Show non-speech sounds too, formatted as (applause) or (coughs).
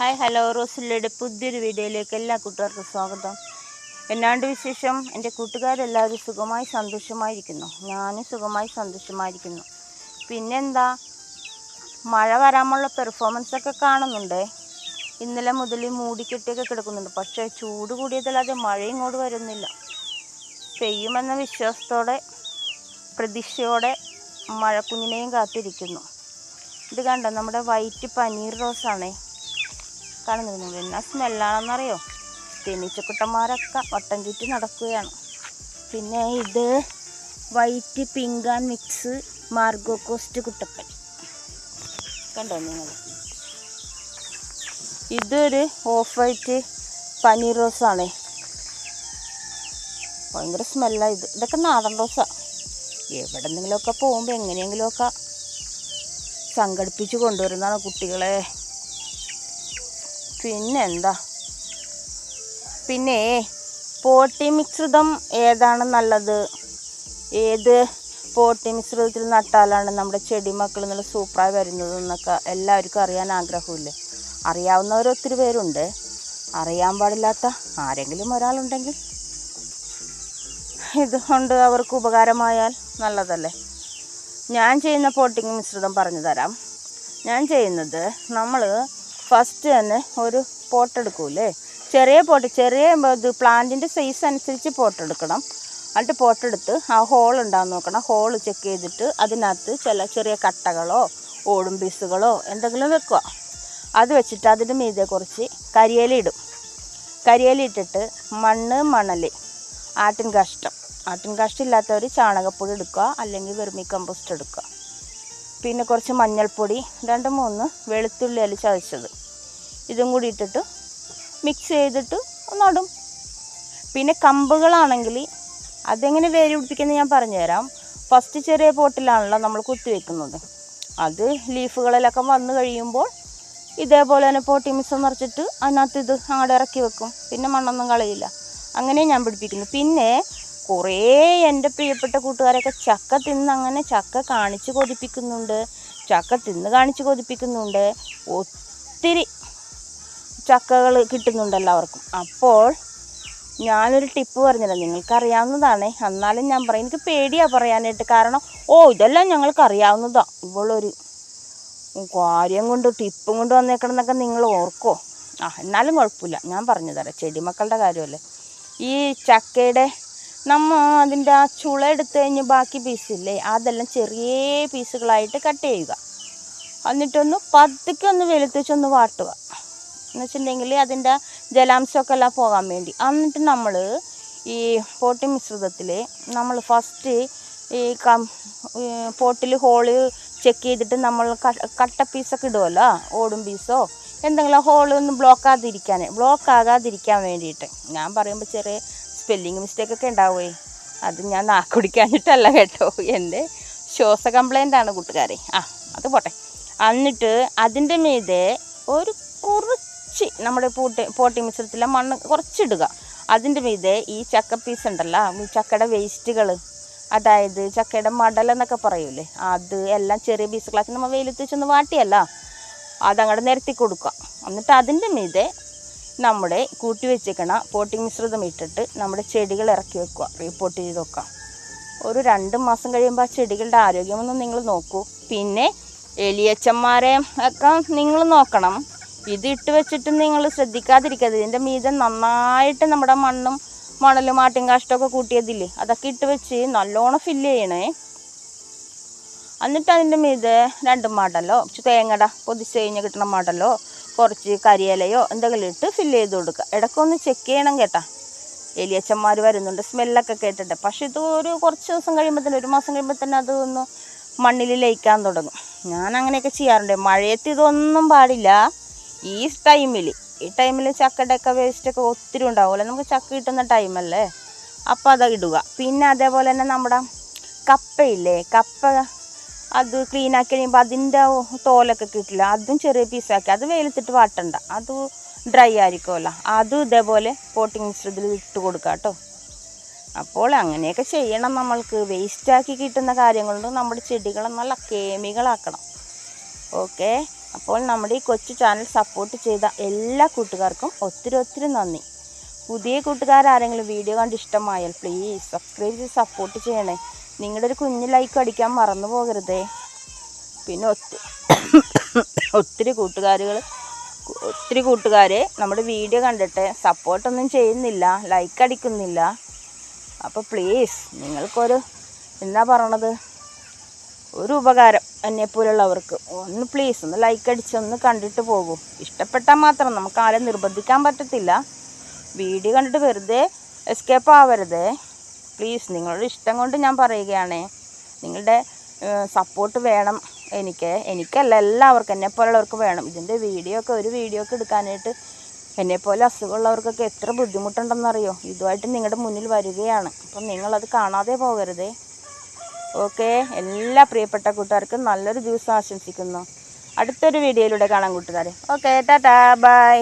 Hi hello. റോസില്ലയുടെ പുതിയൊരു വീഡിയോയിലേക്ക് എല്ലാ കൂട്ടുകാർക്കും സ്വാഗതം. എന്നാണ്ട് വിശേഷം? എന്റെ കൂട്ടുകാരെല്ലാവരും സുഖമായി സന്തോഷമായിരിക്കുന്നു. ഞാനും സുഖമായി സന്തോഷമായിരിക്കുന്നു. പിന്നെന്താ? മഴ വരാമുള്ള പെർഫോമൻസ് ഒക്കെ കാണുന്നുണ്ടേ. ഇന്നലെ മുതൽ മൂടിക്കെട്ടിയൊക്കെ കിടക്കുന്നുണ്ട്. പക്ഷേ ചൂട് കൂടിയതല്ലാതെ മഴ ഇങ്ങോട്ട് വരുന്നില്ല. പെയ്യുമെന്ന വിശ്വാസത്തോടെ പ്രതീക്ഷയോടെ മഴക്കുഞ്ഞിനെയും കാത്തിരിക്കുന്നു. ഇത് കണ്ട? നമ്മുടെ വൈറ്റ് പനീർ റോസാണേ. കാണുന്നുണ്ട് എന്നാ സ്മെല്ലാണെന്നറിയോ? തേനീച്ചക്കുട്ടന്മാരൊക്കെ വട്ടം ചുറ്റി നടക്കുകയാണ്. പിന്നെ ഇത് വൈറ്റ് പിങ്ക് ആൻഡ് മിക്സ് മാർഗോ കോസ്റ്റ് കുട്ടപ്പൻ. കണ്ടോ നിങ്ങൾ ഇതൊരു ഓഫ് വൈറ്റ് പനീർ റോസാണ് ഭയങ്കര സ്മെല്ലാണ് ഇത്. ഇതൊക്കെ നാടൻ റോസാ എവിടെന്നെങ്കിലുമൊക്കെ പോകുമ്പോൾ എങ്ങനെയെങ്കിലുമൊക്കെ സംഘടിപ്പിച്ച് കൊണ്ടുവരുന്നതാണ് കുട്ടികളെ. പിന്നെന്താ? പിന്നെ പോട്ടി മിശ്രിതം ഏതാണ് നല്ലത്? ഏത് പോട്ടി മിശ്രിതത്തിൽ നട്ടാലാണ് നമ്മുടെ ചെടി മക്കൾ നല്ല സൂപ്പറായി വരുന്നത് എന്നൊക്കെ എല്ലാവർക്കും അറിയാൻ ആഗ്രഹമില്ലേ? അറിയാവുന്നവർ ഒത്തിരി പേരുണ്ട്. അറിയാൻ പാടില്ലാത്ത ആരെങ്കിലും ഒരാളുണ്ടെങ്കിൽ ഇതുകൊണ്ട് അവർക്ക് ഉപകാരമായാൽ നല്ലതല്ലേ? ഞാൻ ചെയ്യുന്ന പോട്ടിങ് മിശ്രിതം പറഞ്ഞു തരാം. ഞാൻ ചെയ്യുന്നത് നമ്മൾ ഫസ്റ്റ് തന്നെ ഒരു പോട്ട് എടുക്കൂലേ? ചെറിയ പോട്ട് ചെറിയ ഇത് പ്ലാന്റിന്റെ സൈസ് അനുസരിച്ച് പോട്ട് എടുക്കണം. എന്നിട്ട് പോട്ടെടുത്ത് ആ ഹോൾ ഉണ്ടാകുന്ന നോക്കണം. ഹോൾ ചെക്ക് ചെയ്തിട്ട് അതിനകത്ത് ചില ചെറിയ കട്ടകളോ ഓടും പീസുകളോ എന്തെങ്കിലും വെക്കുക. അത് വെച്ചിട്ട് അതിന്റെ മീതെ കുറച്ച് കരിയല ഇടും. കരിയല ഇട്ടിട്ട് മണ്ണ് മണൽ ആട്ടിൻ കാഷ്ടം ആട്ടിൻ കാഷ്ടം ഇല്ലാത്തവർ ചാണകപ്പൊടി എടുക്കുക അല്ലെങ്കിൽ വെർമി കമ്പോസ്റ്റ് എടുക്കുക. പിന്നെ കുറച്ച് മഞ്ഞൾപ്പൊടി രണ്ട് മൂന്ന് വെളുത്തുള്ളി അല്ല ചതച്ചത്. ഇതും കൂടി ഇട്ടിട്ട് മിക്സ് ചെയ്തിട്ട് നടും. പിന്നെ കമ്പുകളാണെങ്കിൽ അതെങ്ങനെ വേര് പിടിപ്പിക്കുന്നത് ഞാൻ പറഞ്ഞുതരാം. ഫസ്റ്റ് ചെറിയ പോട്ടിലാണല്ലോ നമ്മൾ കുത്തിവെക്കുന്നത് അത് ലീഫുകളിലൊക്കെ വന്നു കഴിയുമ്പോൾ ഇതേപോലെ തന്നെ പോട്ടി മിക്സ് നിറച്ചിട്ട് അതിനകത്ത് ഇത് അങ്ങോട്ട് ഇറക്കി വെക്കും. പിന്നെ മണ്ണൊന്നും കളയില്ല. അങ്ങനെ ഞാൻ പിടിപ്പിക്കുന്നു പിന്നെ കുറേ എന്റെ പ്രിയപ്പെട്ട കൂട്ടുകാരൊക്കെ ചക്ക തിന്ന് അങ്ങനെ ചക്ക കാണിച്ച് കൊതിപ്പിക്കുന്നുണ്ട്. ചക്ക തിന്ന് കാണിച്ച് കൊതിപ്പിക്കുന്നുണ്ട്. ഒത്തിരി ചക്കകൾ കിട്ടുന്നുണ്ട് എല്ലാവർക്കും അപ്പോൾ ഞാനൊരു ടിപ്പ് പറഞ്ഞില്ല. നിങ്ങൾക്കറിയാവുന്നതാണ്. എന്നാലും ഞാൻ പറയും. എനിക്ക് പേടിയാണ് പറയാനായിട്ട്. കാരണം ഓ ഇതെല്ലാം ഞങ്ങൾക്ക് അറിയാവുന്നതാണ് ഇവളൊരു കാര്യം കൊണ്ട് ടിപ്പും കൊണ്ട് വന്നേക്കണമെന്നൊക്കെ നിങ്ങൾ ഓർക്കോ. ആ എന്നാലും കുഴപ്പമില്ല. ഞാൻ പറഞ്ഞു തരാം ചെടിമക്കളുടെ കാര്യമല്ലേ. ഈ ചക്കയുടെ നമ്മ അതിന്റെ ആ ചുള എടുത്ത് കഴിഞ്ഞ് ബാക്കി പീസില്ലേ അതെല്ലാം ചെറിയ പീസുകളായിട്ട് കട്ട് ചെയ്യുക. എന്നിട്ടൊന്ന് പതുക്കെ ഒന്ന് വെളുത്തിച്ചൊന്ന് വാട്ടുക. എന്ന് വെച്ചിട്ടുണ്ടെങ്കിൽ അതിന്റെ ജലാംശമൊക്കെ എല്ലാം പോകാൻ വേണ്ടി. എന്നിട്ട് നമ്മൾ ഈ പോട്ടി മിശ്രിതത്തിൽ നമ്മൾ ഫസ്റ്റ് ഈ കം പോട്ടിൽ ഹോൾ ചെക്ക് ചെയ്തിട്ട് നമ്മൾ കട്ട പീസൊക്കെ ഇടുമല്ലോ ഓടും പീസോ എന്തെങ്കിലും ഹോൾ ഒന്ന് ബ്ലോക്ക് ആകാതിരിക്കാൻ ബ്ലോക്ക് ആകാതിരിക്കാൻ വേണ്ടിയിട്ട്. ഞാൻ പറയുമ്പോൾ ചെറിയ സ്പെല്ലിങ് മിസ്റ്റേക്ക് ഒക്കെ ഉണ്ടാവുമേ അത് ഞാൻ നാക്കുടിക്കാഞ്ഞിട്ടല്ല കേട്ടോ. എന്റെ ശ്വാസ ആണ് കൂട്ടുകാരെ. ആ അത് പോട്ടെ. എന്നിട്ട് അതിന്റെ മീതെ ഒരു കുറച്ച് നമ്മുടെ പൂട്ടി പോട്ടി മിശ്രത്തിലെ മണ്ണ് കുറച്ചിടുക. അതിന്റെ മീതെ ഈ ചക്ക പീസ് ഉണ്ടല്ലോ ഈ ചക്കയുടെ വേസ്റ്റുകൾ അതായത് ചക്കയുടെ മടലെന്നൊക്കെ പറയൂലേ അത് എല്ലാം ചെറിയ പീസുകളാക്കി നമ്മൾ വെയിലത്ത് വെച്ചൊന്ന് വാട്ടിയല്ല. അതങ്ങോട്ട് നിരത്തി കൊടുക്കുക. എന്നിട്ട് അതിന്റെ മീതെ നമ്മുടെ കൂട്ടി വെച്ചേക്കണ പോട്ടിംഗ് മിശ്രിതം ഇട്ടിട്ട് നമ്മുടെ ചെടികൾ ഇറക്കി വെക്കുക. റീപോട്ട് ചെയ്ത് വെക്കുക ഒരു രണ്ട് മാസം കഴിയുമ്പോൾ ആ ചെടികളുടെ ആരോഗ്യമൊന്നും നിങ്ങൾ നോക്കൂ. പിന്നെ എലിയച്ചന്മാരെ ഒക്കെ നിങ്ങൾ നോക്കണം. ഇത് ഇട്ട് വെച്ചിട്ട് നിങ്ങൾ ശ്രദ്ധിക്കാതിരിക്കരുത്. ഇതിന്റെ മീതെ നന്നായിട്ട് നമ്മുടെ മണ്ണും മണലും ആട്ടിൻ കാഷ്ടമൊക്കെ കൂട്ടിയതില്ലേ അതൊക്കെ ഇട്ട് വെച്ച് നല്ലോണം ഫില്ല് ചെയ്യണേ. എന്നിട്ട് അതിന്റെ മീതെ രണ്ട് മടലോ തേങ്ങട പൊതിച്ച് കഴിഞ്ഞ് കിട്ടണ മടലോ കുറച്ച് കരിയിലയോ എന്തെങ്കിലും ഇട്ട് ഫില്ല് ചെയ്ത് കൊടുക്കുക. ഇടയ്ക്കൊന്ന് ചെക്ക് ചെയ്യണം കേട്ടാ. എലിയച്ചന്മാർ വരുന്നുണ്ട്. സ്മെല്ലൊക്കെ കേട്ടിട്ട്. പക്ഷെ ഇത് ഒരു കുറച്ച് ദിവസം കഴിയുമ്പോൾ തന്നെ ഒരു മാസം കഴിയുമ്പോൾ തന്നെ അത് ഒന്ന് മണ്ണിൽ ലയിക്കാൻ തുടങ്ങും. ഞാൻ അങ്ങനെയൊക്കെ ചെയ്യാറുണ്ട്. മഴയത്ത് ഇതൊന്നും പാടില്ല. ഈ ടൈമിൽ ഈ ടൈമിൽ ചക്കയുടെയൊക്കെ വേസ്റ്റൊക്കെ ഒത്തിരി ഉണ്ടാവുമല്ലോ. നമുക്ക് ചക്ക കിട്ടുന്ന ടൈമല്ലേ അപ്പോൾ അത് ഇടുക. പിന്നെ അതേപോലെ തന്നെ നമ്മുടെ കപ്പയില്ലേ? കപ്പ അത് ക്ലീനാക്കി കഴിയുമ്പോൾ അതിന്റെ തോലൊക്കെ കിട്ടില്ല. അതും ചെറിയ പീസാക്കി അത് വെയിലത്തിട്ട് വാട്ടണ്ട. അത് ഡ്രൈ ആയിരിക്കുമല്ലോ അതും ഇതേപോലെ പോട്ടിങ് മിശ്രിതത്തിൽ ഇട്ട് കൊടുക്കുക കേട്ടോ അപ്പോൾ അങ്ങനെയൊക്കെ ചെയ്യണം നമ്മൾക്ക്. വേസ്റ്റാക്കി കിട്ടുന്ന കാര്യങ്ങളുണ്ട്. നമ്മുടെ ചെടികളെ നല്ല കേമികളാക്കണം. ഓക്കെ അപ്പോൾ നമ്മുടെ ഈ കൊച്ചു ചാനൽ സപ്പോർട്ട് ചെയ്ത എല്ലാ കൂട്ടുകാർക്കും ഒത്തിരി ഒത്തിരി നന്ദി. പുതിയ കൂട്ടുകാരാരെങ്കിലും വീഡിയോ കണ്ട് ഇഷ്ടമായാൽ പ്ലീസ് സബ്സ്ക്രൈബ് ചെയ്ത് സപ്പോർട്ട് ചെയ്യണേ. നിങ്ങളുടെ ഒരു കുഞ്ഞു ലൈക്ക് അടിക്കാൻ മറന്നു പോകരുതേ. പിന്നെ (coughs) ഒത്തിരി ഒത്തിരി കൂട്ടുകാരുകൾ ഒത്തിരി കൂട്ടുകാരെ നമ്മുടെ വീഡിയോ കണ്ടിട്ട് സപ്പോർട്ടൊന്നും ചെയ്യുന്നില്ല ലൈക്ക് അടിക്കുന്നില്ല. അപ്പോൾ പ്ലീസ് നിങ്ങൾക്കൊരു എന്താ പറയണത്? ഒരു ഉപകാരം എന്നെപ്പോലുള്ളവർക്ക് ഒന്ന് പ്ലീസ് ഒന്ന് ലൈക്ക് അടിച്ച് ഒന്ന് കണ്ടിട്ട് പോകും. ഇഷ്ടപ്പെട്ടാൽ മാത്രം നമുക്ക് ആരെ നിർബന്ധിക്കാൻ പറ്റത്തില്ല. വീഡിയോ കണ്ടിട്ട് വെറുതെ എസ്കേപ്പ് ആവരുത്. പ്ലീസ് നിങ്ങളുടെ ഇഷ്ടം കൊണ്ട് ഞാൻ പറയുകയാണ്. നിങ്ങളുടെ സപ്പോർട്ട് വേണം എനിക്ക്. എനിക്കല്ല എല്ലാവർക്കും എന്നെപ്പോലുള്ളവർക്ക് വേണം. ഇതിന്റെ വീഡിയോ ഒക്കെ ഒരു വീഡിയോ ഒക്കെ എടുക്കാനായിട്ട് എന്നെപ്പോലെ അസുഖമുള്ളവർക്കൊക്കെ എത്ര ബുദ്ധിമുട്ടുണ്ടെന്നറിയോ? ഇതുമായിട്ട് നിങ്ങളുടെ മുന്നിൽ വരികയാണ്. അപ്പം നിങ്ങളത് കാണാതെ പോകരുതേ. ഓക്കെ? എല്ലാ പ്രിയപ്പെട്ട കൂട്ടുകാർക്കും നല്ലൊരു ദിവസം ആശംസിക്കുന്നു. അടുത്തൊരു വീഡിയോയിലൂടെ കാണാൻ കൂട്ടുകാരെ. Okay tata. ബൈ.